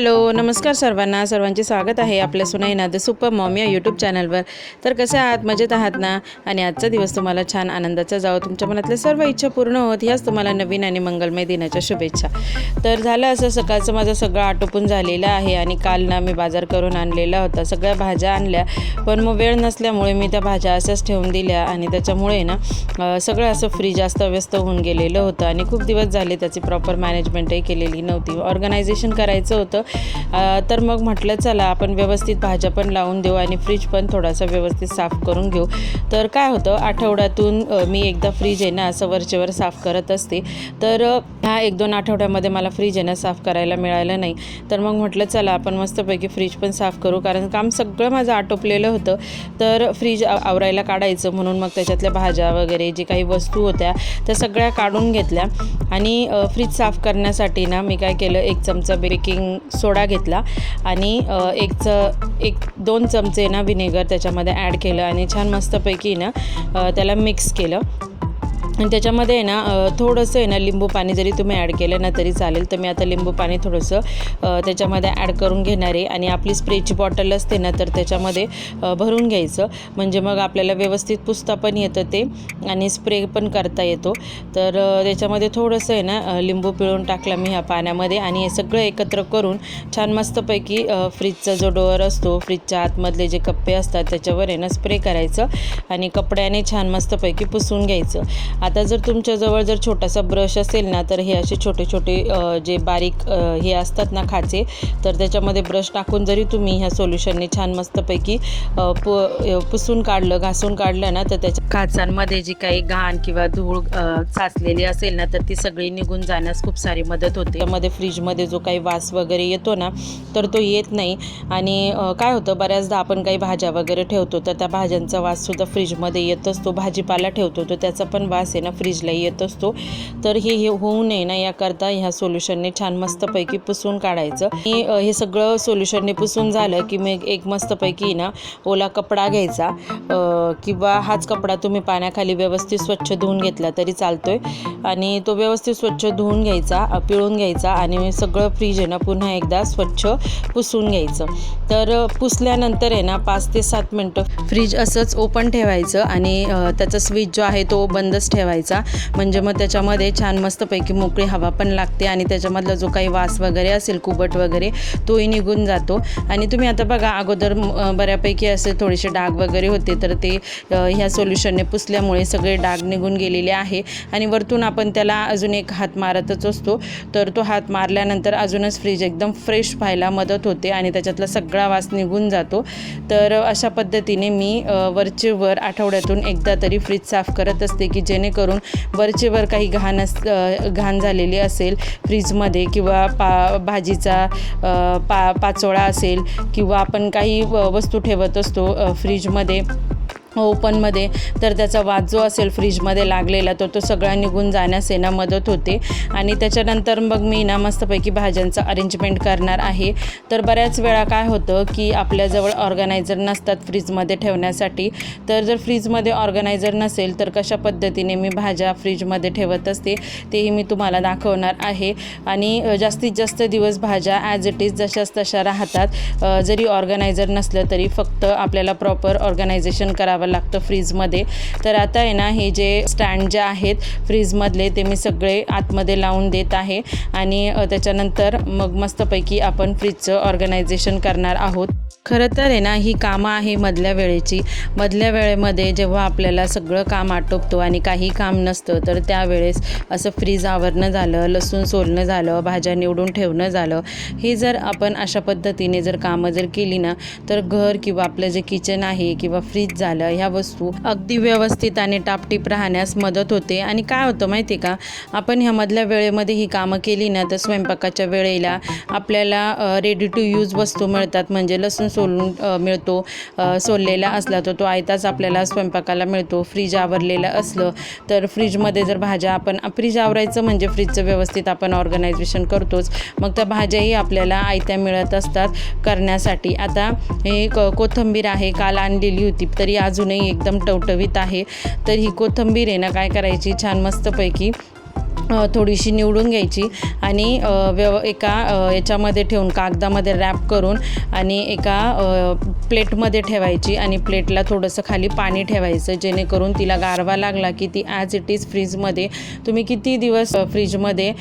Hello नमस्कार सर्वांना. सर्वांचे स्वागत आहे आपल्या सुनाईना द सुपर मॉम या यूट्यूब चॅनलवर तर कसे आहात? मजेत आहात ना? आणि आजचा दिवस तुम्हाला छान आनंदाचा जावं. तुमच्या मनातल्या सर्व इच्छा पूर्ण होत ह्याच तुम्हाला नवीन आणि मंगलमय दिनाच्या शुभेच्छा. तर झालं असं सकाळचं माझं सगळं आटोपून झालेलं आहे आणि काल ना मी बाजार करून आणलेला होता. सगळ्या भाज्या आणल्या पण मग वेळ नसल्यामुळे मी त्या भाज्या अशाच ठेवून दिल्या आणि त्याच्यामुळे ना सगळं असं फ्रीज जास्त व्यस्त होऊन गेलेलं होतं. आणि खूप दिवस झाले त्याची प्रॉपर मॅनेजमेंटही केलेली नव्हती. ऑर्गनायझेशन करायचं होतं. तर मग म्हटलं चला आपण व्यवस्थित भाज्या पण लावून देऊ आणि फ्रीज पण थोडासा व्यवस्थित साफ करून घेऊ. तर काय होतं आठवड्यातून मी एकदा फ्रीज आहे ना असं वरचेवर साफ करत असते. तर ह्या एक दोन आठवड्यामध्ये मला फ्रीज आहे ना साफ करायला मिळालं नाही. तर मग म्हटलं चला आपण मस्तपैकी फ्रीज पण साफ करू. कारण काम सगळं माझं आटोपलेलं होतं. तर फ्रीज आवरायला काढायचं म्हणून मग त्याच्यातल्या भाज्या वगैरे जी काही वस्तू होत्या त्या सगळ्या काढून घेतल्या. आणि फ्रीज साफ करण्यासाठी ना मी काय केलं एक चमचा बेकिंग सोडा घेतला आणि एक च एक दोन चमचे ना व्हिनेगर त्याच्यामध्ये ॲड केलं आणि छान मस्तपैकी ना त्याला मिक्स केलं. आणि त्याच्यामध्ये आहे ना थोडंसं आहे ना लिंबू पाणी जरी तुम्ही ॲड केलं ना तरी चालेल. तर मी आता लिंबू पाणी थोडंसं त्याच्यामध्ये ॲड करून घेणार आहे. आणि आपली स्प्रेची बॉटल असते ना तर त्याच्यामध्ये भरून घ्यायचं. म्हणजे मग आपल्याला व्यवस्थित पुसता पण येतं ते. आणि स्प्रे पण करता येतो. तर त्याच्यामध्ये थोडंसं आहे ना लिंबू पिळून टाकला मी ह्या पाण्यामध्ये. आणि हे सगळं एकत्र करून छान मस्तपैकी फ्रीजचा जो डोअर असतो फ्रीजच्या आतमधले जे कप्पे असतात त्याच्यावर आहे ना स्प्रे करायचं. आणि कपड्याने छान मस्तपैकी पुसून घ्यायचं. आता जर तुमच्याजवळ जर छोटासा ब्रश असेल ना तर हे असे छोटे छोटे जे बारीक हे असतात ना खाचे तर त्याच्यामध्ये ब्रश टाकून जरी तुम्ही ह्या सोल्युशनने छान मस्तपैकी पु पुसून काढलं घासून काढलं ना तर त्याच्या खाचांमध्ये जी काही घाण किंवा धूळ साचलेली असेल ना तर ती सगळी निघून जाण्यास खूप सारी मदत होते. त्यामध्ये फ्रीजमध्ये जो काही वास वगैरे येतो ना तर तो येत नाही. आणि काय होतं बऱ्याचदा आपण काही भाज्या वगैरे ठेवतो तर त्या भाज्यांचा वाससुद्धा फ्रीजमध्ये येत असतो भाजीपाला ठेवतो तर त्याचा पण वास आहे ना फ्रीजला येत असतो. तर हे हे होऊ नये ना याकरता ह्या सोल्युशनने छान मस्तपैकी पुसून काढायचं. आणि हे सगळं सोल्युशनने पुसून झालं की मग एक मस्तपैकी ना ओला कपडा घ्यायचा. किंवा हाच कपडा तुम्ही पाण्याखाली व्यवस्थित स्वच्छ धुवून घेतला तरी चालतोय. आणि तो व्यवस्थित स्वच्छ धुवून घ्यायचा पिळून घ्यायचा आणि सगळं फ्रीज आहे ना पुन्हा एकदा स्वच्छ पुसून घ्यायचं. तर पुसल्यानंतर आहे ना पाच ते सात मिनटं फ्रीज असंच ओपन ठेवायचं आणि त्याचा स्विच जो आहे तो बंदच ठेवायचा. म्हणजे मग त्याच्यामध्ये छान मस्तपैकी मोकळी हवा पण लागते आणि त्याच्यामधला जो काही वास वगैरे असेल कुबट वगैरे तोही निघून जातो. आणि तुम्ही आता बघा अगोदर बऱ्यापैकी असे थोडेसे डाग वगैरे होते तर ते ह्या सोल्युशनने पुसल्यामुळे सगळे डाग निघून गेलेले आहे. आणि वरतून आपण त्याला अजून एक हात मारतच असतो. तर तो हात मारल्यानंतर अजूनच फ्रीज एकदम फ्रेश व्हायला मदत होते आणि त्याच्यातला सगळा वास निघून जातो. तर अशा पद्धतीने मी वरचे वर आठवड्यातून एकदा तरी फ्रीज साफ करत असते की जेणेकरून वरचेवर काही घाण अस घाण झालेली असेल फ्रीजमध्ये किंवा पा भाजीचा पा पाचोळा असेल किंवा आपण काही व- वस्तू ठेवत असतो फ्रीजमध्ये हो, ओपनमध्ये. तर त्याचा वाद जो असेल फ्रीजमध्ये लागलेला तर तो सगळा निघून जाण्यास आहे ना मदत होते. आणि त्याच्यानंतर मग मी ना मस्तपैकी भाज्यांचं अरेंजमेंट करणार आहे. तर बऱ्याच वेळा काय होतं की आपल्याजवळ ऑर्गनायझर नसतात फ्रीजमध्ये ठेवण्यासाठी. तर जर फ्रीजमध्ये ऑर्गनायझर नसेल तर कशा पद्धतीने मी भाज्या फ्रीजमध्ये ठेवत असते तेही मी तुम्हाला दाखवणार आहे. आणि जास्तीत जास्त दिवस भाज्या ॲज इट इज जशाच तशा राहतात. जरी ऑर्गनायझर नसलं तरी फक्त आपल्याला प्रॉपर ऑर्गनायझेशन करावं लागतं फ्रीजमध्ये. तर आता आहे ना हे जे स्टँड जे आहेत फ्रीजमधले ते मी सगळे आतमध्ये लावून देत आहे. आणि त्याच्यानंतर मग मस्तपैकी आपण फ्रीजचं ऑर्गनायझेशन करणार आहोत. खरं तर आहे ना ही कामं आहे मधल्या वेळेची. मधल्या वेळेमध्ये जेव्हा आपल्याला सगळं काम आटोपतो आणि काही काम नसतं तर त्यावेळेस असं फ्रीज आवरणं झालं लसूण सोलणं झालं भाज्या निवडून ठेवणं झालं. हे जर आपण अशा पद्धतीने जर कामं जर केली ना तर घर किंवा आपलं जे किचन आहे किंवा फ्रीज झालं ह्या वस्तू अगदी व्यवस्थित आणि टापटीप राहण्यास मदत होते. आणि काय होतं माहिती आहे का? आपण ह्यामधल्या वेळेमध्ये ही कामं केली ना तर स्वयंपाकाच्या वेळेला आपल्याला रेडी टू यूज वस्तू मिळतात. म्हणजे लसूण सोलून मिळतो सोललेला असला तर तो आयताच आपल्याला स्वयंपाकाला मिळतो. फ्रीज आवरलेलं असलं तर फ्रीजमध्ये जर भाज्या आपण फ्रीज आवरायचं म्हणजे फ्रीजचं व्यवस्थित आपण ऑर्गनायझेशन करतोच. मग त्या भाज्याही आपल्याला आयत्या मिळत असतात करण्यासाठी. आता हे कोथंबीर कोथिंबीर आहे काल आणलेली होती तरी आज अजूनही एकदम टवटवीत आहे. तर ही कोथिंबीर आहे ना काय करायची? छान मस्तपैकी थोडीशी निवडून घ्यायची आणि व्यव एका याच्यामध्ये ठेवून कागदामध्ये रॅप करून आणि एका प्लेटमध्ये ठेवायची आणि प्लेटला थोडंसं खाली पाणी ठेवायचं जेणेकरून तिला गारवा लागला की ती ॲज इट इज फ्रीजमध्ये तुम्ही किती दिवस फ्रीजमध्ये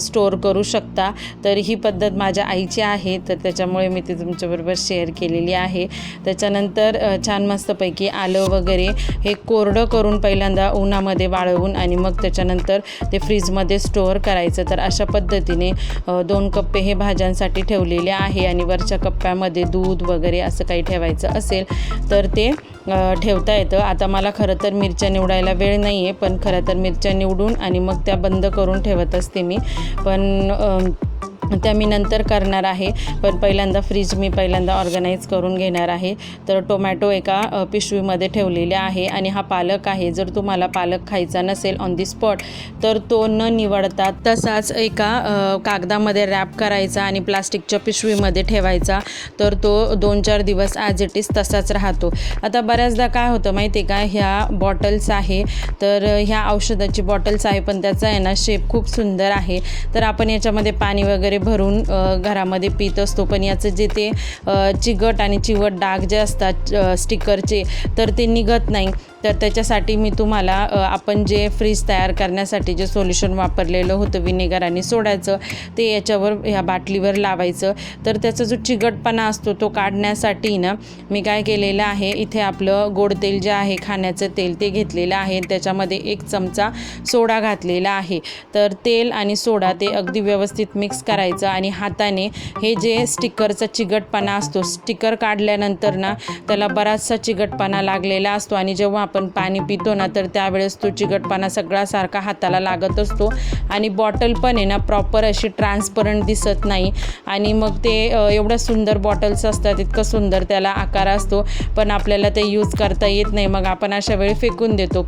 स्टोअर करू शकता. तर ही पद्धत माझ्या आईची आहे तर त्याच्यामुळे मी ती तुमच्याबरोबर शेअर केलेली आहे. त्याच्यानंतर छान मस्तपैकी आलं वगैरे हे कोरडं करून पहिल्यांदा उन्हामध्ये वाळवून आणि मग त्याच्यानंतर ते फ्रीजमध्ये स्टोअर करायचं. तर अशा पद्धतीने दोन कप्पे हे भाज्यांसाठी ठेवलेले आहे आणि वरच्या कप्प्यामध्ये दूध वगैरे असं काही ठेवायचं असेल तर ते ठेवता येतं. आता मला खरं तर मिरच्या निवडायला वेळ नाही आहे पण खरं तर मिरच्या निवडून आणि मग त्या बंद करून ठेवत असते मी. पण त्या मी नंतर करणार आहे. पण पहिल्यांदा फ्रीज मी पहिल्यांदा ऑर्गनाईज करून घेणार आहे. तर टोमॅटो एका पिशवीमध्ये ठेवलेले आहे आणि हा पालक आहे. जर तुम्हाला पालक खायचा नसेल ऑन दी स्पॉट तर तो न निवडता तसाच एका कागदामध्ये रॅप करायचा आणि प्लास्टिकच्या पिशवीमध्ये ठेवायचा. तर तो दोन चार दिवस ॲज इट इज तसाच राहतो. आता बऱ्याचदा काय होतं माहिती आहे का? ह्या बॉटल्स आहे. तर ह्या औषधाची बॉटल्स आहे पण त्याचा आहे ना शेप खूप सुंदर आहे. तर आपण याच्यामध्ये पाणी वगैरे भरून घरामध्ये पित असतो. पण याचं जे ते चिगट चिकट आणि चिवट डाग जे असतात स्टिकरचे तर ते निघत नाही. तर त्याच्यासाठी मी तुम्हाला आपण जे फ्रीज तयार करण्यासाठी जे सोल्युशन वापरलेलं होतं विनेगर आणि सोडायचं ते याच्यावर ह्या बाटलीवर लावायचं. तर त्याचा जो चिकटपणा असतो तो काढण्यासाठी ना मी काय केलेलं आहे इथे आपलं गोड तेल जे आहे खाण्याचं तेल ते घेतलेलं आहे. त्याच्यामध्ये एक चमचा सोडा घातलेला आहे. तर तेल आणि सोडा ते अगदी व्यवस्थित मिक्स करायचं आणि हाताने हे जे स्टिकरचा चिकटपणा असतो स्टिकर काढल्यानंतर ना त्याला बराचसा चिकटपणा लागलेला असतो. आणि जेव्हा आपण पाणी पितो ना तर त्यावेळेस तो चिकटपणा सगळा सारखा हाताला लागत असतो. आणि बॉटल पण आहे ना प्रॉपर अशी ट्रान्सपरंट दिसत नाही. आणि मग ते एवढ्या सुंदर बॉटल्स असतात इतकं सुंदर त्याला आकार असतो. पण आपल्याला ते यूज करता येत नाही. मग आपण अशा वेळी फेकून देतो.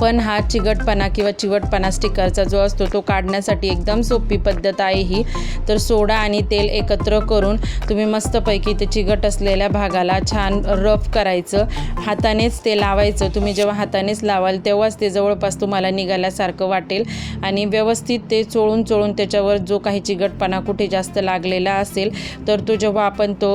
पण हा चिकटपणा किंवा चिवटपणा स्टिकरचा जो असतो तो काढण्यासाठी एकदम सोपी पद्धत आहे ही. तर सोडा आणि तेल एकत्र करून तुम्ही मस्तपैकी ते चिकट असलेल्या भागाला छान रफ करायचं. हातानेच ते लावायचं. तुम्ही जेव्हा हातानेच लावाल तेव्हाच ते जवळपास तुम्हाला निघाल्यासारखं वाटेल. आणि व्यवस्थित ते चोळून चोळून त्याच्यावर जो काही चिकटपणा कुठे जास्त लागलेला असेल तर तो जेव्हा आपण तो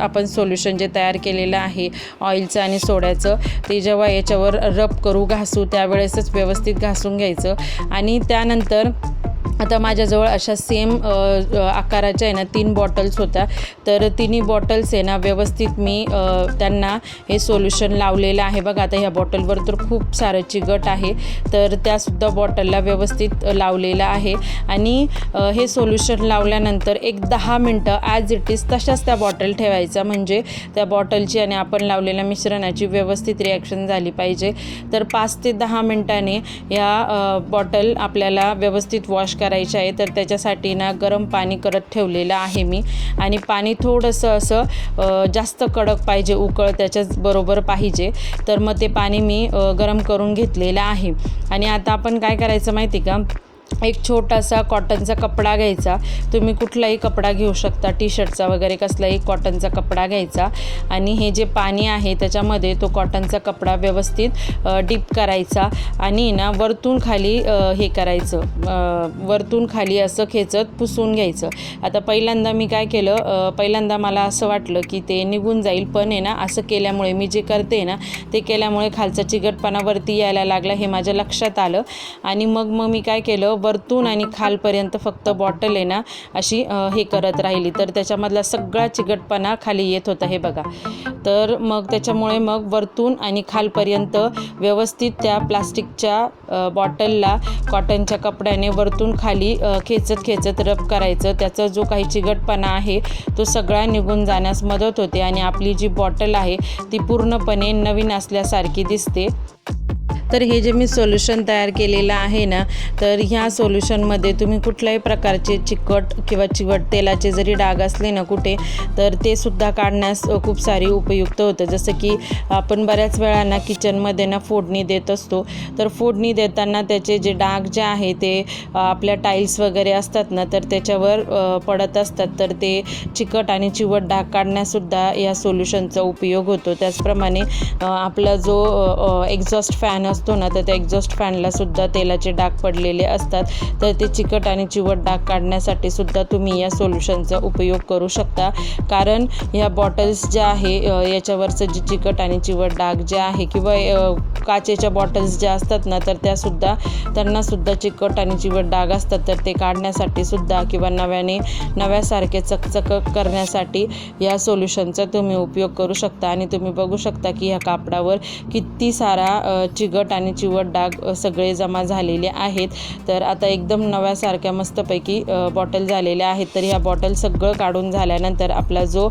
आपण सोल्युशन जे तयार केलेलं आहे ऑइलचं आणि सोड्याचं ते जेव्हा याच्यावर रब करू घासू त्या त्यावेळेसच व्यवस्थित घासून घ्यायचं. आणि त्यानंतर आता माझ्याजवळ अशा सेम आकाराच्या आहे ना तीन बॉटल्स होत्या. तर तिन्ही बॉटल्स आहे ना व्यवस्थित मी त्यांना हे सोल्युशन लावलेलं आहे. बघा आता ह्या बॉटलवर तर खूप सारं चिगट आहे. तर त्यासुद्धा बॉटलला व्यवस्थित लावलेलं आहे. आणि हे सोल्युशन लावल्यानंतर एक दहा मिनटं ॲज इट इज तशाच त्या बॉटल ठेवायचा. म्हणजे त्या बॉटलची आणि आपण लावलेल्या मिश्रणाची व्यवस्थित रिॲक्शन झाली पाहिजे. तर पाच ते दहा मिनटाने या बॉटल आपल्याला व्यवस्थित वॉश करायचे आहे तर त्याच्यासाठी ना गरम पाणी करत ठेवलेलं आहे मी. आणि पाणी थोडंसं असं जास्त कडक पाहिजे उकळ त्याच्याच बरोबर पाहिजे. तर मग ते पाणी मी गरम करून घेतलेलं आहे. आणि आता आपण काय करायचं माहिती का? एक छोटासा कॉटनचा कपडा घ्यायचा. तुम्ही कुठलाही कपडा घेऊ शकता. टी शर्टचा वगैरे कसलाही कॉटनचा कपडा घ्यायचा. आणि हे जे पाणी आहे त्याच्यामध्ये तो कॉटनचा कपडा व्यवस्थित डीप करायचा. आणि ना वरतून खाली हे करायचं. वरतून खाली असं खेचत पुसून घ्यायचं. आता पहिल्यांदा मी काय केलं पहिल्यांदा मला असं वाटलं की ते निघून जाईल पण आहे ना असं केल्यामुळे मी जे करते ना ते केल्यामुळे खालचा चिकटपणा वरती यायला लागला हे माझ्या लक्षात आलं. आणि मग मग मी काय केलं वरतून आणि खालपर्यंत फक्त बॉटल आहे ना अशी हे करत राहिली. तर त्याच्यामधला सगळा चिकटपणा खाली येत होता हे बघा. तर मग त्याच्यामुळे मग वरतून आणि खालपर्यंत व्यवस्थित त्या प्लास्टिकच्या बॉटलला कॉटनच्या कपड्याने वरतून खाली खेचत खेचत रब करायचं. त्याचा जो काही चिकटपणा आहे तो सगळा निघून जाण्यास मदत होते आणि आपली जी बॉटल आहे ती पूर्णपणे नवीन असल्यासारखी दिसते. तर हे जे मी सोल्युशन तयार केलेलं आहे ना तर ह्या सोल्युशनमध्ये तुम्ही कुठल्याही प्रकारचे चिकट किंवा चिवट तेलाचे जरी डाग असले ना कुठे तर ते सुद्धा काढण्यास खूप सारी उपयुक्त होतं. जसं की आपण बऱ्याच वेळांना किचनमध्ये ना फोडणी देत असतो तर फोडणी देताना त्याचे जे डाग जे आहे ते आपल्या टाईल्स वगैरे असतात ना तर त्याच्यावर पडत असतात. तर ते चिकट आणि चिवट डाग काढण्यासुद्धा या सोल्युशनचा उपयोग होतो. त्याचप्रमाणे आपला जो एक्झॉस्ट फॅन असतो ना तर त्या एक्झॉस्ट फॅनला सुद्धा तेलाचे डाग पडलेले असतात. तर ते चिकट आणि चिवट डाग काढण्यासाठी सुद्धा तुम्ही या सोल्युशनचा उपयोग करू शकता. कारण ह्या बॉटल्स ज्या आहे याच्यावरचं जे चिकट आणि चिवट डाग जे आहे किंवा काचेच्या बॉटल्स ज्या असतात ना तर त्यासुद्धा त्यांना सुद्धा चिकट आणि चिवट डाग असतात. तर ते काढण्यासाठी सुद्धा किंवा नव्याने नव्यासारखे चकचक करण्यासाठी या सोल्युशनचा तुम्ही उपयोग करू शकता. आणि तुम्ही बघू शकता की ह्या कापडावर किती सारा चिकट चिकट आणि चिवट डाग सगळे जमा झालेले आहेत. तर आता एकदम नव्यासारख्या मस्तपैकी बॉटल झालेल्या आहेत. तर ह्या बॉटल सगळं काढून झाल्यानंतर आपला जो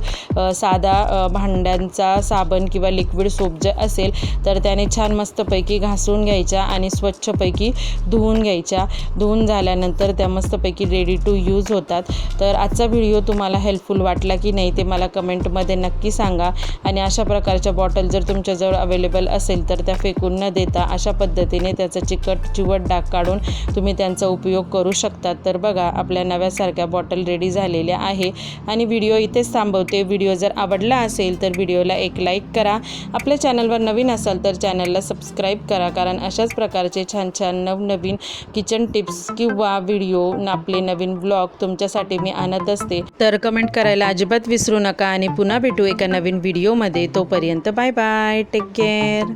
साधा भांड्यांचा साबण किंवा लिक्विड सोप जे असेल तर त्याने छान मस्तपैकी घासून घ्यायच्या आणि स्वच्छपैकी धुवून घ्यायच्या. धुवून झाल्यानंतर त्या मस्तपैकी रेडी टू यूज होतात. तर आजचा व्हिडिओ तुम्हाला हेल्पफुल वाटला की नाही ते मला कमेंटमध्ये नक्की सांगा. आणि अशा प्रकारच्या बॉटल जर तुमच्याजवळ अवेलेबल असेल तर त्या फेकून न देता अशा पद्धतीने त्याचा चिकट चिवट डाग काढून तुम्ही त्यांचा उपयोग करू शकतात. तर बघा आपल्या नव्यासारख्या बॉटल रेडी झालेल्या आहे. आणि व्हिडिओ इथेच थांबवते. व्हिडिओ जर आवडला असेल तर व्हिडिओला एक लाईक करा. आपल्या चॅनलवर नवीन असाल तर चॅनलला सबस्क्राईब करा. कारण अशाच प्रकारचे छान छान नवनवीन किचन टिप्स किंवा व्हिडिओ आपले नवीन ब्लॉग तुमच्यासाठी मी आणत असते. तर कमेंट करायला अजिबात विसरू नका. आणि पुन्हा भेटू एका नवीन व्हिडिओमध्ये. तोपर्यंत बाय बाय. Take care.